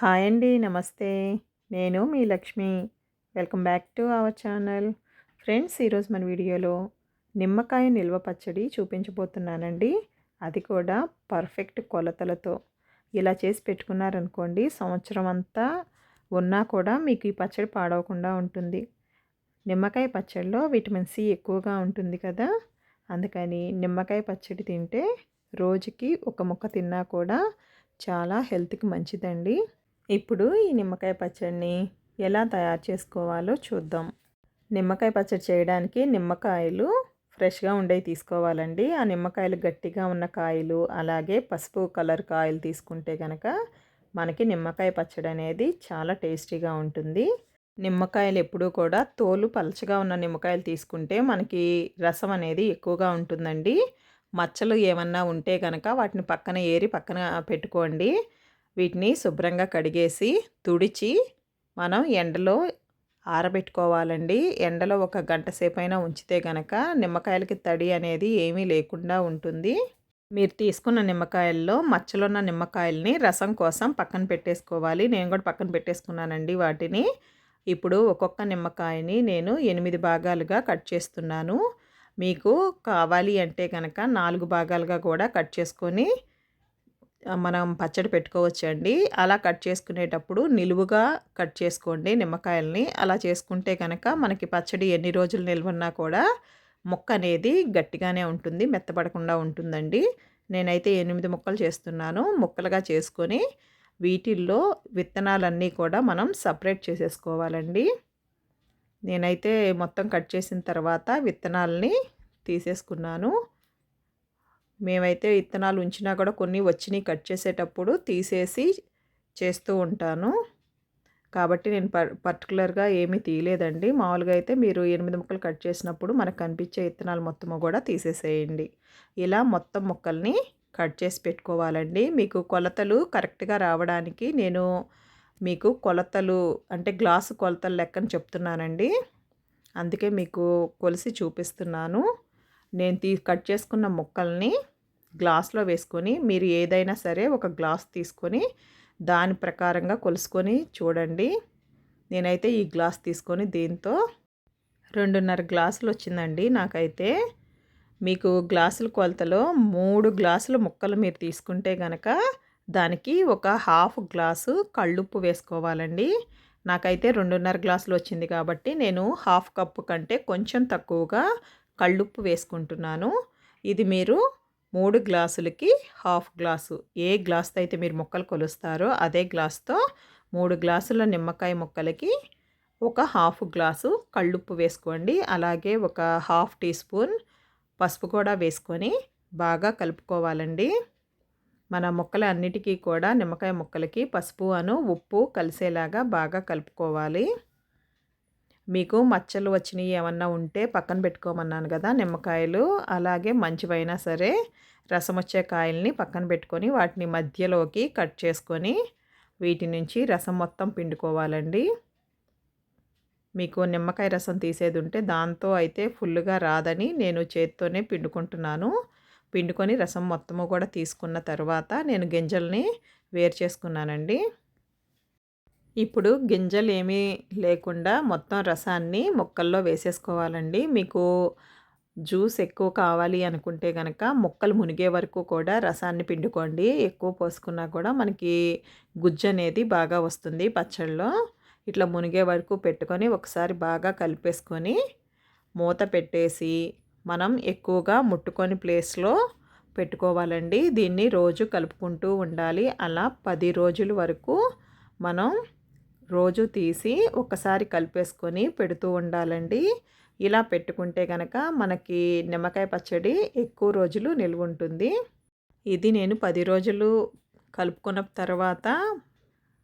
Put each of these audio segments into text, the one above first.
Hi అండి నమస్తే. నేను మీ Lakshmi. Welcome back to our channel. Friends ఈరోజు మన వీడియోలో నిమ్మకాయ నిల్వ పచ్చడి చూపించబోతున్నానండి. అది కూడా పర్ఫెక్ట్ కొలతలతో. ఇలా చేసి పెట్టుకున్నారనుకోండి సంవత్సరం అంతా ఉన్నా కూడా మీకు ఈ పచ్చడి పాడవకుండా ఉంటుంది. నిమ్మకాయ పచ్చడిలో విటమిన్ సి ఎక్కువగా ఉంటుంది కదా. అందుకని నిమ్మకాయ పచ్చడి తింటే రోజుకి ఒక ముక్క తిన్నా కూడా చాలా హెల్త్కి మంచిదండి. ఇప్పుడు ఈ నిమ్మకాయ పచ్చడిని ఎలా తయారు చేసుకోవాలో చూద్దాం. నిమ్మకాయ పచ్చడి చేయడానికి నిమ్మకాయలు ఫ్రెష్గా ఉండేవి తీసుకోవాలండి. ఆ నిమ్మకాయలు గట్టిగా ఉన్న కాయలు అలాగే పసుపు కలర్ కాయలు తీసుకుంటే కనుక మనకి నిమ్మకాయ పచ్చడి అనేది చాలా టేస్టీగా ఉంటుంది. నిమ్మకాయలు ఎప్పుడూ కూడా తోలు పలచగా ఉన్న నిమ్మకాయలు తీసుకుంటే మనకి రసం అనేది ఎక్కువగా ఉంటుందండి. మచ్చలు ఏమన్నా ఉంటే కనుక వాటిని పక్కన ఏరి పక్కన పెట్టుకోండి. వీటిని శుభ్రంగా కడిగేసి తుడిచి మనం ఎండలో ఆరబెట్టుకోవాలండి. ఎండలో ఒక గంట సేపైనా ఉంచితే కనుక నిమ్మకాయలకి తడి అనేది ఏమీ లేకుండా ఉంటుంది. మీరు తీసుకున్న నిమ్మకాయల్లో మచ్చలున్న నిమ్మకాయల్ని రసం కోసం పక్కన పెట్టేసుకోవాలి. నేను కూడా పక్కన పెట్టేసుకున్నానండి వాటిని. ఇప్పుడు ఒక్కొక్క నిమ్మకాయని నేను ఎనిమిది భాగాలుగా కట్ చేస్తున్నాను. మీకు కావాలి అంటే కనుక నాలుగు భాగాలుగా కూడా కట్ చేసుకొని మనం పచ్చడి పెట్టుకోవచ్చు అండి అలా కట్ చేసుకునేటప్పుడు నిలువుగా కట్ చేసుకోండి నిమ్మకాయల్ని. అలా చేసుకుంటే కనుక మనకి పచ్చడి ఎన్ని రోజులు నిల్వన్నా కూడా ముక్క అనేది గట్టిగానే ఉంటుంది మెత్తపడకుండా ఉంటుందండి. నేనైతే ఎనిమిది ముక్కలు చేస్తున్నాను. ముక్కలుగా చేసుకొని వీటిల్లో విత్తనాలన్నీ కూడా మనం సపరేట్ చేసేసుకోవాలండి. నేనైతే మొత్తం కట్ చేసిన తర్వాత విత్తనాలని తీసేసుకున్నాను. మేమైతే విత్తనాలు ఉంచినా కూడా కొన్ని వచ్చినాయి కట్ చేసేటప్పుడు తీసేసి చేస్తూ ఉంటాను. కాబట్టి నేను పర్టికులర్గా ఏమీ తీయలేదండి. మామూలుగా అయితే మీరు ఎనిమిది ముక్కలు కట్ చేసినప్పుడు మనకు కనిపించే విత్తనాలు మొత్తము కూడా తీసేసేయండి. ఇలా మొత్తం ముక్కల్ని కట్ చేసి పెట్టుకోవాలండి. మీకు కొలతలు కరెక్ట్గా రావడానికి నేను మీకు కొలతలు అంటే గ్లాసు కొలతలు లెక్కన చెప్తున్నానండి. అందుకే మీకు కొలిసి చూపిస్తున్నాను. నేను తీ కట్ చేసుకున్న ముక్కల్ని గ్లాస్లో వేసుకొని మీరు ఏదైనా సరే ఒక గ్లాస్ తీసుకొని దాని ప్రకారంగా కొలుసుకొని చూడండి. నేనైతే ఈ గ్లాస్ తీసుకొని దీంతో రెండున్నర గ్లాసులు వచ్చిందండి. నాకైతే మీకు గ్లాసుల కొలతలో మూడు గ్లాసుల ముక్కలు మీరు తీసుకుంటే కనుక దానికి ఒక హాఫ్ గ్లాసు కళ్ళుప్పు వేసుకోవాలండి. నాకైతే రెండున్నర గ్లాసులు వచ్చింది కాబట్టి నేను హాఫ్ కప్పు కంటే కొంచెం తక్కువగా కళ్ళుప్పు వేసుకుంటున్నాను. ఇది మీరు మూడు గ్లాసులకి హాఫ్ గ్లాసు. ఏ గ్లాస్తో అయితే మీరు ముక్కలు కొలుస్తారో అదే గ్లాస్తో మూడు గ్లాసుల నిమ్మకాయ ముక్కలకి ఒక హాఫ్ గ్లాసు కళ్ళుప్పు వేసుకోండి. అలాగే ఒక హాఫ్ టీ స్పూన్ పసుపు కూడా వేసుకొని బాగా కలుపుకోవాలండి. మన ముక్కల అన్నిటికీ కూడా నిమ్మకాయ ముక్కలకి పసుపు అను ఉప్పు కలిసేలాగా బాగా కలుపుకోవాలి. మీకు మచ్చలు వచ్చినవి ఏమన్నా ఉంటే పక్కన పెట్టుకోమన్నాను కదా నిమ్మకాయలు అలాగే మంచివైనా సరే రసం వచ్చే కాయల్ని పక్కన పెట్టుకొని వాటిని మధ్యలోకి కట్ చేసుకొని వీటి నుంచి రసం మొత్తం పిండుకోవాలండి. మీకు నిమ్మకాయ రసం తీసేది ఉంటే దాంతో అయితే ఫుల్గా రాదని నేను చేత్తోనే పిండుకుంటున్నాను. పిండుకొని రసం మొత్తము కూడా తీసుకున్న తర్వాత నేను గింజల్ని వేరు చేసుకున్నానండి. ఇప్పుడు గింజలు ఏమీ లేకుండా మొత్తం రసాన్ని ముక్కల్లో వేసేసుకోవాలండి. మీకు జ్యూస్ ఎక్కువ కావాలి అనుకుంటే కనుక ముక్కలు మునిగే వరకు కూడా రసాన్ని పిండుకోండి. ఎక్కువ పోసుకున్నా కూడా మనకి గుజ్జు అనేది బాగా వస్తుంది పచ్చళ్ళలో. ఇట్లా మునిగే వరకు పెట్టుకొని ఒకసారి బాగా కలిపేసుకొని మూత పెట్టేసి మనం ఎక్కువగా ముట్టుకొని ప్లేస్లో పెట్టుకోవాలండి. దీన్ని రోజు కలుపుకుంటూ ఉండాలి. అలా పది రోజుల వరకు మనం రోజు తీసి ఒకసారి కలిపేసుకొని పెడుతూ ఉండాలండి. ఇలా పెట్టుకుంటే కనుక మనకి నిమ్మకాయ పచ్చడి ఎక్కువ రోజులు నిల్వ ఉంటుంది. ఇది నేను పది రోజులు కలుపుకున్న తర్వాత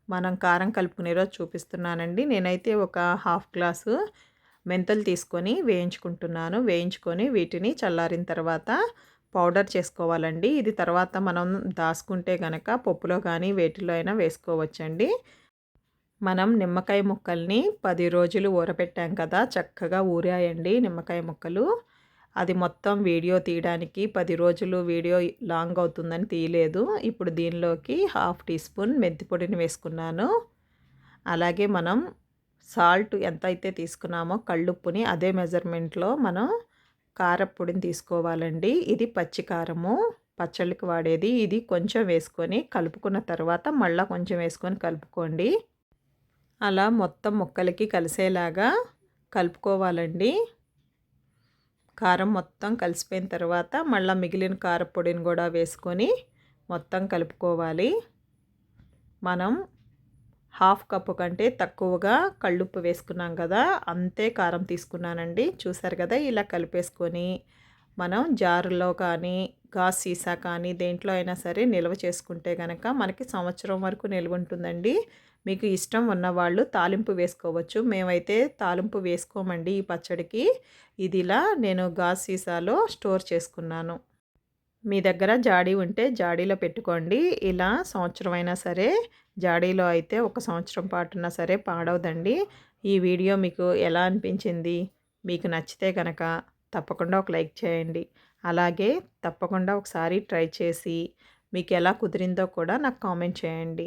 మనం కారం కలుపుకునే రోజు చూపిస్తున్నానండి. నేనైతే ఒక హాఫ్ గ్లాసు మెంతులు తీసుకొని వేయించుకుంటున్నాను. వేయించుకొని వీటిని చల్లారిన తర్వాత పౌడర్ చేసుకోవాలండి. ఇది తర్వాత మనం దాచుకుంటే కనుక పప్పులో కానీ వేటిలో అయినా వేసుకోవచ్చండి. మనం నిమ్మకాయ ముక్కల్ని పది రోజులు ఊరపెట్టాం కదా చక్కగా ఊరాయండి నిమ్మకాయ ముక్కలు. అది మొత్తం వీడియో తీయడానికి పది రోజులు వీడియో లాంగ్ అవుతుందని తీయలేదు. ఇప్పుడు దీనిలోకి హాఫ్ టీ స్పూన్ మెంతిపొడిని వేసుకున్నాను. అలాగే మనం సాల్ట్ ఎంత అయితే తీసుకున్నామో కళ్ళుప్పుని అదే మెజర్మెంట్లో మనం కారపొడిని తీసుకోవాలండి. ఇది పచ్చి కారము పచ్చళ్ళకి వాడేది. ఇది కొంచెం వేసుకొని కలుపుకున్న తర్వాత మళ్ళీ కొంచెం వేసుకొని కలుపుకోండి. అలా మొత్తం ముక్కలకి కలిసేలాగా కలుపుకోవాలండి. కారం మొత్తం కలిసిపోయిన తర్వాత మళ్ళీ మిగిలిన కారపొడిని కూడా వేసుకొని మొత్తం కలుపుకోవాలి. మనం హాఫ్ కప్పు కంటే తక్కువగా కళ్ళుప్పు వేసుకున్నాం కదా అంతే కారం తీసుకున్నానండి. చూసారు కదా ఇలా కలిపేసుకొని మనం జారులో కానీ గాస్ సీసా కానీ దేంట్లో అయినా సరే నిల్వ చేసుకుంటే కనుక మనకి సంవత్సరం వరకు నిల్వ ఉంటుందండి. మీకు ఇష్టం ఉన్నవాళ్ళు తాలింపు వేసుకోవచ్చు. మేమైతే తాలింపు వేసుకోమండి ఈ పచ్చడికి. ఇదిలా నేను గాజ్ సీసాలో స్టోర్ చేసుకున్నాను. మీ దగ్గర జాడీ ఉంటే జాడీలో పెట్టుకోండి. ఇలా సంవత్సరం అయినా సరే జాడీలో అయితే ఒక సంవత్సరం పాటున్నా సరే పాడవదండి. ఈ వీడియో మీకు ఎలా అనిపించింది? మీకు నచ్చితే కనుక తప్పకుండా ఒక లైక్ చేయండి. అలాగే తప్పకుండా ఒకసారి ట్రై చేసి మీకు ఎలా కుదిరిందో కూడా నాకు కామెంట్ చేయండి.